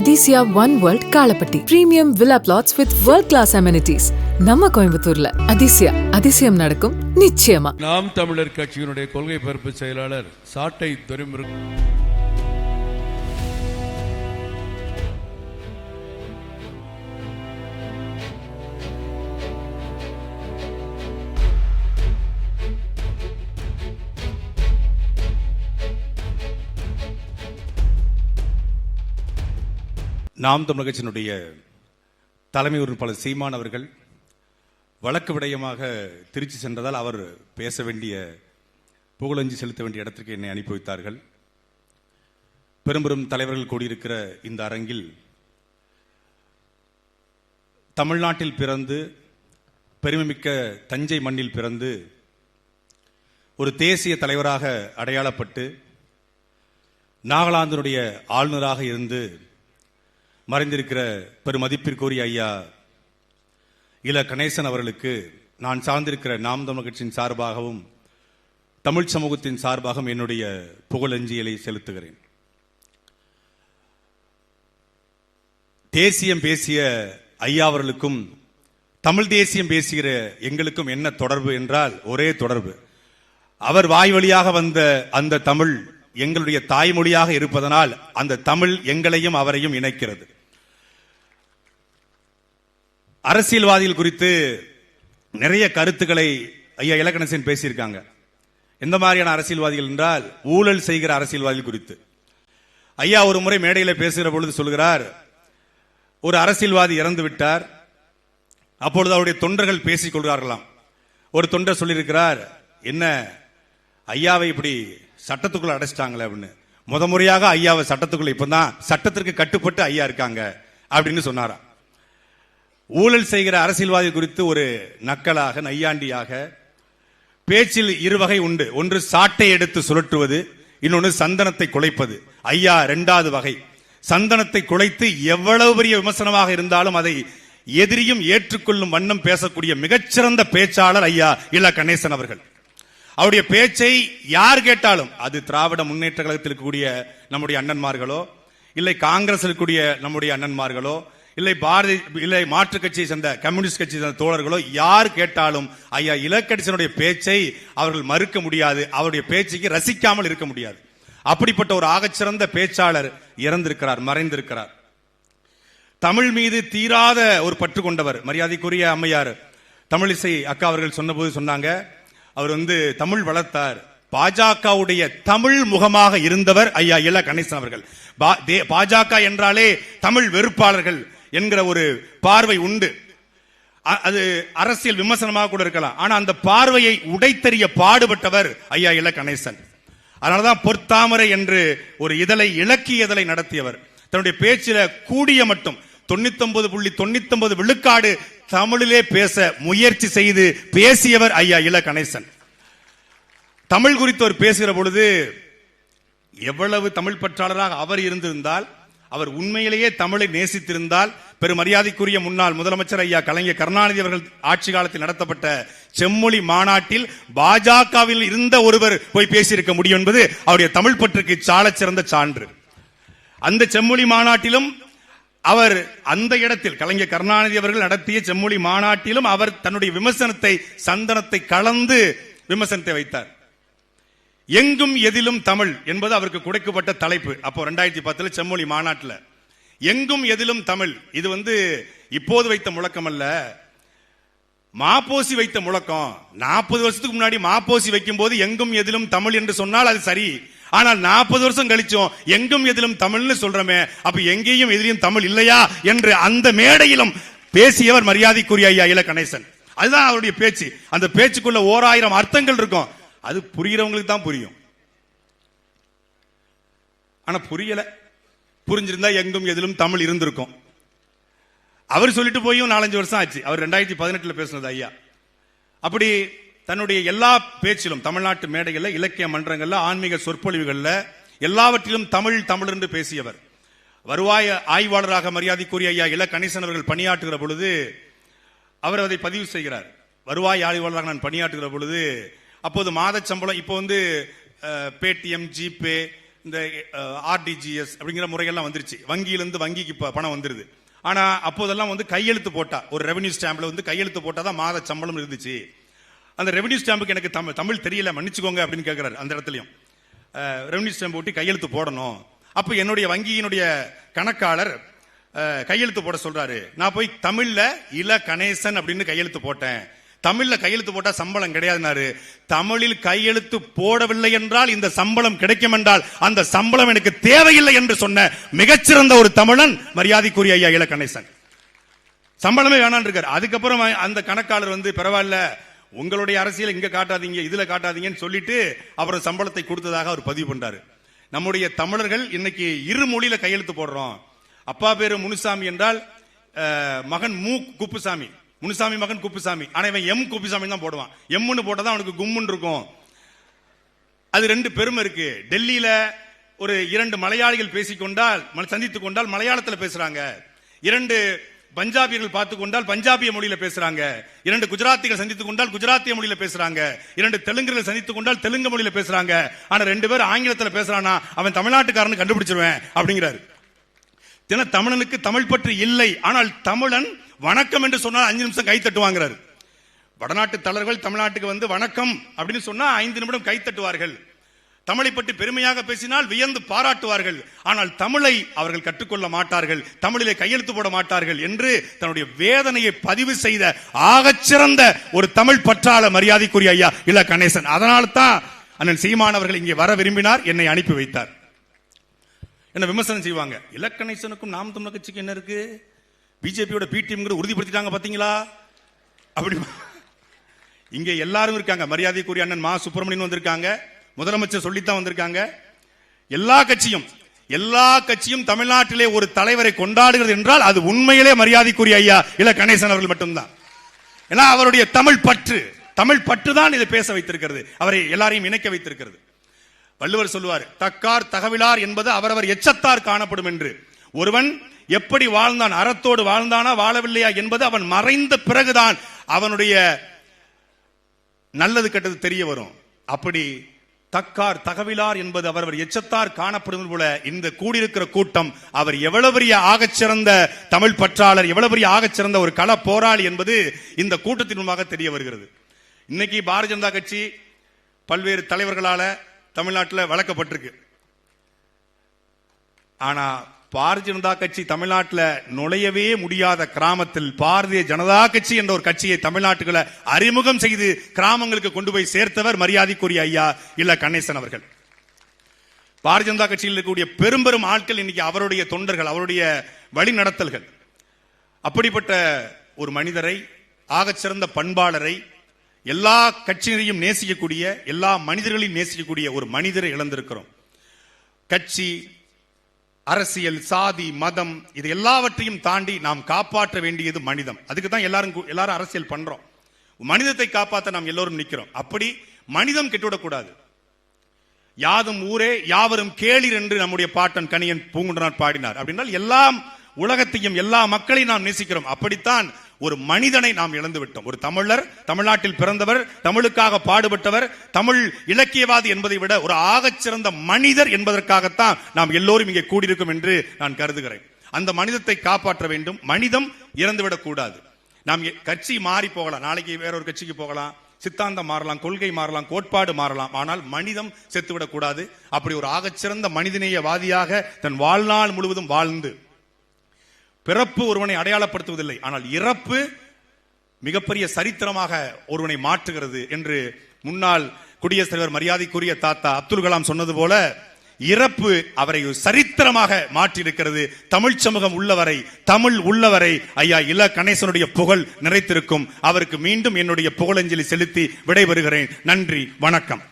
Athisaya one world Kalapatti premium villa plots with world class amenities நம்ம கோயம்புத்தூர்ல. அதிசயா அதிசயம் நடக்கும் நிச்சயமா. நாம் தமிழர் கட்சியினுடைய கொள்கை பரப்பு செயலாளர் சாட்டை துரைமுருகன். நாம் தமிழர் கட்சியினுடைய தலைமை உறுப்பினர் சீமான் அவர்கள் வழக்கு விடயமாக திருச்சி சென்றதால் அவர் பேச வேண்டிய புகழஞ்சி செலுத்த வேண்டிய இடத்திற்கு என்னை அனுப்பி வைத்தார்கள். பெரும்பெரும் தலைவர்கள் கூடியிருக்கிற இந்த அரங்கில் தமிழ்நாட்டில் பிறந்து பெருமைமிக்க தஞ்சை மண்ணில் பிறந்து ஒரு தேசிய தலைவராக அடையாளப்பட்டு நாகாலாந்தினுடைய ஆளுநராக இருந்து மறைந்திருக்கிற பெருமதிப்பிற்குரிய ஐயா இல கணேசன் அவர்களுக்கு நான் சார்ந்திருக்கிற நாம் தமிழ் கட்சியின் சார்பாகவும் தமிழ் சமூகத்தின் சார்பாகவும் என்னுடைய புகழஞ்சியலை செலுத்துகிறேன். தேசியம் பேசிய ஐயா அவர்களுக்கும் தமிழ் தேசியம் பேசுகிற எங்களுக்கும் என்ன தொடர்பு என்றால் ஒரே தொடர்பு. அவர் வாய் வழியாக வந்த அந்த தமிழ் எங்களுடைய தாய்மொழியாக இருப்பதனால் அந்த தமிழ் எங்களையும் அவரையும் இணைக்கிறது. அரசியல்வாதிகள் குறித்து நிறைய கருத்துக்களை ஐயா இலக்கணசன் பேசியிருக்காங்க. எந்த மாதிரியான அரசியல்வாதிகள் என்றால் ஊழல் செய்கிற அரசியல்வாதிகள் குறித்து. ஐயா ஒரு முறை மேடையில் பேசுகிற பொழுது சொல்கிறார் ஒரு அரசியல்வாதி இறந்து விட்டார் அப்பொழுது அவருடைய தொண்டர்கள் பேசிக் கொள்கிறார்களாம். ஒரு தொண்டர் சொல்லியிருக்கிறார் என்ன ஐயாவை இப்படி சட்டத்துக்குள்ள அடைச்சிட்டாங்களே அப்படின்னு. முத முறையாக ஐயாவை சட்டத்துக்குள்ள இப்பதான் சட்டத்திற்கு கட்டுப்பட்டு ஐயா இருக்காங்க அப்படின்னு சொன்னாராம். ஊழல் செய்கிற அரசியல்வாதி குறித்து ஒரு நக்கலாக நையாண்டியாக பேச்சில் இருவகை உண்டு. ஒன்று சாட்டை எடுத்து சுழற்றுவது இன்னொன்று சந்தனத்தை குலைப்பது. ஐயா இரண்டாவது வகை. சந்தனத்தை குலைத்து எவ்வளவு பெரிய விமர்சனமாக இருந்தாலும் அதை எதிரியும் ஏற்றுக்கொள்ளும் வண்ணம் பேசக்கூடிய மிகச்சிறந்த பேச்சாளர் ஐயா இல கணேசன் அவர்கள். அவருடைய பேச்சை யார் கேட்டாலும் அது திராவிட முன்னேற்ற கழகத்தில் இருக்கக்கூடிய நம்முடைய அண்ணன்மார்களோ இல்லை காங்கிரஸ் இருக்கக்கூடிய நம்முடைய அண்ணன்மார்களோ இல்லை பாரதி இல்லை மாற்று கட்சியை சேர்ந்த கம்யூனிஸ்ட் கட்சியை சேர்ந்த தோழர்களோ யார் கேட்டாலும் ஐயா இலக்கடிசனுடைய பேச்சை அவர்கள் மறுக்க முடியாது அவருடைய பேச்சுக்கு ரசிக்காமல் இருக்க முடியாது. அப்படிப்பட்ட ஒரு ஆகச்சிறந்த பேச்சாளர் இறந்திருக்கிறார் மறைந்திருக்கிறார். தமிழ் மீது தீராத ஒரு பற்று கொண்டவர் மரியாதைக்குரிய அம்மையார் தமிழிசை அக்கா அவர்கள் சொன்னபோது சொன்னாங்க அவர் வந்து தமிழ் வளர்த்தார். பாஜகவுடைய தமிழ் முகமாக இருந்தவர் ஐயா இல கணேசன் அவர்கள். பாஜக என்றாலே தமிழ் வெறுப்பாளர்கள் என்கிற ஒரு பார்வை உண்டு. அ- அது அரசியல் விமர்சனமாக கூட இருக்கலாம். ஆனா அந்த பார்வையை உடைத்தறிய பாடுபட்டவர் ஐயா இல கணேசன் அதனாலதான் பொற்தாமரை என்று ஒரு இதழை இலக்கிய இதழை நடத்தியவர். தன்னுடைய பேச்சில கூடிய மட்டும் தொண்ணூத்தொன்பது புள்ளி தொண்ணூத்தொன்பது விழுக்காடு தமிழிலே பேச முயற்சி செய்து பேசியவர் ஐயா இல கணேசன் தமிழ் குறித்து அவர் பேசுகிற பொழுது எவ்வளவு தமிழ் பற்றாளராக அவர் இருந்திருந்தால் அவர் உண்மையிலேயே தமிழை நேசித்திருந்தால் பெருமரியாதைக்குரிய முன்னாள் முதலமைச்சர் ஐயா கலைஞர் கருணாநிதி அவர்கள் ஆட்சி காலத்தில் நடத்தப்பட்ட செம்மொழி மாநாட்டில் பாஜகவில் இருந்த ஒருவர் போய் பேசியிருக்க முடியும் என்பது அவருடைய தமிழ் பற்றுக்கு சாலச் சிறந்த சான்று. அந்த செம்மொழி மாநாட்டிலும் அவர் அந்த இடத்தில் கலைஞர் கருணாநிதி அவர்கள் நடத்திய செம்மொழி மாநாட்டிலும் அவர் தன்னுடைய விமர்சனத்தை சந்தனத்தை கலந்து விமர்சனத்தை வைத்தார். எங்கும் எதிலும் தமிழ் என்பது அவருக்கு கொடுக்கப்பட்ட தலைப்பு. அப்போ ரெண்டாயிரத்தி பத்துல செம்மொழி மாநாட்டில். எங்கும் எதிலும் தமிழ். இது வந்து இப்போது வைத்த முழக்கம் அல்ல. மாப்போசி வைத்த முழக்கம். நாற்பது வருஷத்துக்கு முன்னாடி மாப்போசி வைக்கும் போது எங்கும் எதிலும் தமிழ் என்று சொன்னால் அது சரி. ஆனால் நாற்பது வருஷம் கழிச்சோம் எங்கும் எதிலும் தமிழ்னு சொல்றமே. அப்ப எங்கேயும் எதிரியும் தமிழ் இல்லையா என்று அந்த மேடையிலும் பேசியவர் மரியாதைக்குரிய ஐயா இல கணேசன் அதுதான் அவருடைய பேச்சு. அந்த பேச்சுக்குள்ள ஓராயிரம் அர்த்தங்கள் இருக்கும். அது புரிகிறவங்களுக்கு தான் புரியும். ஆனா புரியல. புரிஞ்சிருந்தா எங்கும் எதிலும் தமிழ் இருந்திருக்கும். அவர் சொல்லிட்டு போயும் நாலஞ்சு வருஷம் ஆச்சு. அவர் ரெண்டாயிரத்தி பதினெட்டுல பேசினது ஐயா. அப்படி தன்னுடைய எல்லா பேச்சிலும் தமிழ்நாட்டு மேடைகள்ல இலக்கிய மன்றங்கள்ல ஆன்மீக சொற்பொழிவுகள்ல எல்லாவற்றிலும் தமிழ் தமிழ் என்று பேசியவர். வருவாய் ஆய்வாளராக மரியாதைக்குரிய ஐயா இல கணேசன் அவர்கள் பணியாற்றுகிற பொழுது அவர் அதை பதிவு செய்கிறார். வருவாய் ஆய்வாளராக நான் பணியாற்றுகிற பொழுது அப்போது மாத சம்பளம் இப்போ வந்து பேடிஎம் ஜிபே இந்த ஆர்டிஜிஎஸ் அப்படிங்கிற முறைகள்லாம் வந்துருச்சு. வங்கியிலேருந்து வங்கிக்கு இப்போ பணம் வந்துருது. ஆனால் அப்போதெல்லாம் வந்து கையெழுத்து போட்டால் ஒரு ரெவன்யூ ஸ்டாம்பில் வந்து கையெழுத்து போட்டால் தான் மாத சம்பளம் இருந்துச்சு. அந்த ரெவன்யூ ஸ்டாம்புக்கு எனக்கு தமிழ் தமிழ் தெரியல மன்னிச்சுக்கோங்க அப்படின்னு கேட்குறாரு அந்த இடத்துலையும். ரெவன்யூ ஸ்டாம்ப் ஒட்டி கையெழுத்து போடணும். அப்போ என்னுடைய வங்கியினுடைய கணக்காளர் கையெழுத்து போட சொல்கிறாரு நான் போய் தமிழில் இல கணேசன் அப்படின்னு கையெழுத்து போட்டேன். தமிழ்ல கையெழுத்து போட்டா சம்பளம் கிடையாதுனாரு. தமிழில் கையெழுத்து போடவில்லை என்றால் இந்த சம்பளம் கிடைக்கும் என்றால் அந்த சம்பளம் எனக்கு தேவையில்லை என்று சொன்ன மிகச்சிறந்த ஒரு தமிழன் மரியாதைக்குரிய ஐயா இல கணேசன் சம்பளமே வேணான்னு இருக்காரு. அதுக்கப்புறம் அந்த கணக்காளர் வந்து பரவாயில்ல உங்களுடைய அரசியல் இங்க காட்டாதீங்க இதுல காட்டாதீங்கன்னு சொல்லிட்டு அப்புறம் சம்பளத்தை கொடுத்ததாக அவர் பதிவு பண்றாரு. நம்முடைய தமிழர்கள் இன்னைக்கு இரு மொழியில கையெழுத்து போடுறோம். அப்பா பேரு முனுசாமி என்றால் மகன் மு. குப்புசாமி. முனுசாமி மகன் குப்புசாமி. ஆனா இவன் எம் குப்புசாமி தான் போடுவான். எம்முன்னு போட்டதான் அவனுக்கு கும்முன்னு இருக்கும். அது ரெண்டு பெருமை இருக்கு. டெல்லியில ஒரு இரண்டு மலையாளிகள் பேசிக்கொண்டால் சந்தித்துக் கொண்டால் மலையாளத்தில் பேசுறாங்க. இரண்டு பஞ்சாபியர்கள் பார்த்து கொண்டால் பஞ்சாபிய மொழியில பேசுறாங்க. இரண்டு குஜராத்திகள் சந்தித்துக் கொண்டால் குஜராத்திய மொழியில பேசுறாங்க. இரண்டு தெலுங்குகள் சந்தித்துக் கொண்டால் தெலுங்கு மொழியில பேசுறாங்க. ஆனா ரெண்டு பேர் ஆங்கிலத்தில் பேசுறானா அவன் தமிழ்நாட்டுக்காரன்னு கண்டுபிடிச்சிருவேன் அப்படிங்கிறாரு. தின தமிழனுக்கு தமிழ் பற்று இல்லை. ஆனால் தமிழன் வணக்கம் என்று சொன்னால் அஞ்சு நிமிஷம் கை தட்டுவாங்கிறாரு. வடநாட்டு தலைவர்கள் தமிழ்நாட்டுக்கு வந்து வணக்கம் அப்படின்னு சொன்னா ஐந்து நிமிடம் கை தட்டுவார்கள். தமிழை பற்றி பெருமையாக பேசினால் வியந்து பாராட்டுவார்கள். ஆனால் தமிழை அவர்கள் கற்றுக்கொள்ள மாட்டார்கள். தமிழிலே கையெழுத்து போட மாட்டார்கள் என்று தன்னுடைய வேதனையை பதிவு செய்த ஆகச்சிறந்த ஒரு தமிழ் பற்றாள மரியாதைக்குரிய ஐயா இல்ல கணேசன். அதனால்தான் அண்ணன் சீமானவர்கள் இங்கே வர விரும்பினார் என்னை அனுப்பி வைத்தார். என்ன விமர்சனம் செய்வாங்க? இலக்கணேசனுக்கும் நாம் தமிழர் கட்சிக்கு என்ன இருக்கு? பிஜேபியோட பிடிஎம் உறுதிப்படுத்திட்டாங்க பாத்தீங்களா? அப்படி இங்க எல்லாரும் இருக்காங்க. மரியாதைக்குரிய அண்ணன் மா சுப்பிரமணியன் வந்திருக்காங்க. முதலமைச்சர் சொல்லித்தான் வந்திருக்காங்க. எல்லா கட்சியும் எல்லா கட்சியும் தமிழ்நாட்டிலே ஒரு தலைவரை கொண்டாடுகிறது என்றால் அது உண்மையிலே மரியாதைக்குரிய ஐயா இல்ல கணேசன் அவர்கள் மட்டும்தான். ஏன்னா அவருடைய தமிழ் பற்று தமிழ் பற்று தான் இதை பேச வைத்திருக்கிறது. அவரை எல்லாரையும் இணைக்க வைத்திருக்கிறது. வள்ளுவர் சொல்லுவார் தக்கார் தகவிலார் என்பது அவரவர் எச்சத்தார் காணப்படும் என்று. ஒருவன் எப்படி வாழ்ந்தான் அறத்தோடு வாழ்ந்தானா வாழவில்லையா என்பது அவன் மறைந்த பிறகுதான் அவனுடைய நல்லது கெட்டது தெரிய வரும். அப்படி தக்கார் தகவிலார் என்பது அவரவர் எச்சத்தார் காணப்படும் போல இந்த கூடியிருக்கிற கூட்டம் அவர் எவ்வளவு பெரிய ஆகச்சிறந்த தமிழ் பற்றாளர் எவ்வளவு பெரிய ஆகச்சிறந்த ஒரு கள போராளி என்பது இந்த கூட்டத்தின் மூலமாக தெரிய வருகிறது. இன்னைக்கு பாரதிய ஜனதா கட்சி பல்வேறு தலைவர்களால தமிழ்நாட்டில் வளர்க்கப்பட்டிருக்கு. ஆனா பாரதிய ஜனதா கட்சி தமிழ்நாட்டில் நுழையவே முடியாத கிராமத்தில் பாரதிய ஜனதா கட்சி என்ற ஒரு கட்சியை தமிழ்நாட்டுக்குள்ள அறிமுகம் செய்து கிராமங்களுக்கு கொண்டு போய் சேர்த்தவர் மரியாதைக்குரிய ஐயா இல்ல கணேசன் அவர்கள். பாரதிய ஜனதா கட்சியில் இருக்கக்கூடிய பெரும்பெரும் ஆட்கள் இன்னைக்கு அவருடைய தொண்டர்கள் அவருடைய வழிநடத்தல்கள். அப்படிப்பட்ட ஒரு மனிதரை ஆகச்சிறந்த பண்பாளரை எல்லா கட்சியினையும் நேசிக்கக்கூடிய எல்லா மனிதர்களையும் நேசிக்கக்கூடிய ஒரு மனிதரை இழந்திருக்கிறோம். கட்சி அரசியல் சாதி மதம் இது எல்லாவற்றையும் தாண்டி நாம் காப்பாற்ற வேண்டியது மனிதம். அதுக்கு தான் எல்லாரும் எல்லாரும் அரசியல் பண்றோம். மனிதத்தை காப்பாற்ற நாம் எல்லோரும் நிற்கிறோம் அப்படி மனிதம் கெட்டுவிடக்கூடாது. யாதும் ஊரே யாவரும் கேளிர் என்று நம்முடைய பாட்டன் கணியன் பூங்குன்றனார் பாடினார். அப்படின்னால் எல்லாம் உலகத்தையும் எல்லா மக்களையும் நாம் நேசிக்கிறோம். அப்படித்தான் ஒரு மனிதனை நாம் இழந்து விட்டோம் ஒரு தமிழர் தமிழ்நாட்டில் பிறந்தவர் தமிழுக்காக பாடுபட்டவர் தமிழ் இலக்கியவாதி என்பதை விட ஒரு ஆகச்சிறந்த மனிதர் என்பதற்காகத்தான் நாம் எல்லோரும் இங்கே கூடியிருக்கும் என்று நான் கருதுகிறேன். அந்த மனிதத்தை காப்பாற்ற வேண்டும். மனிதம் இறந்துவிடக் கூடாது. நாம் எ- கட்சி மாறி போகலாம். நாளைக்கு வேற ஒரு கட்சிக்கு போகலாம். சித்தாந்தம் மாறலாம் கொள்கை மாறலாம் கோட்பாடு மாறலாம். ஆனால் மனிதம் செத்துவிடக்கூடாது அப்படி ஒரு ஆகச்சிறந்த மனிதநேயவாதியாக தன் வாழ்நாள் முழுவதும் வாழ்ந்து பிறப்பு ஒருவனை அடையாளப்படுத்துவதில்லை. ஆனால் இறப்பு மிகப்பெரிய சரித்திரமாக ஒருவனை மாற்றுகிறது என்று முன்னாள் குடியரசுத் தலைவர் மரியாதைக்குரிய தாத்தா அப்துல் கலாம் சொன்னது போல இறப்பு அவரை சரித்திரமாக மாற்றியிருக்கிறது. தமிழ் சமூகம் உள்ளவரை தமிழ் உள்ளவரை ஐயா இல கணேசனுடைய புகழ் நிறைத்திருக்கும். அவருக்கு மீண்டும் என்னுடைய புகழஞ்சலி செலுத்தி விடைபெறுகிறேன். நன்றி வணக்கம்.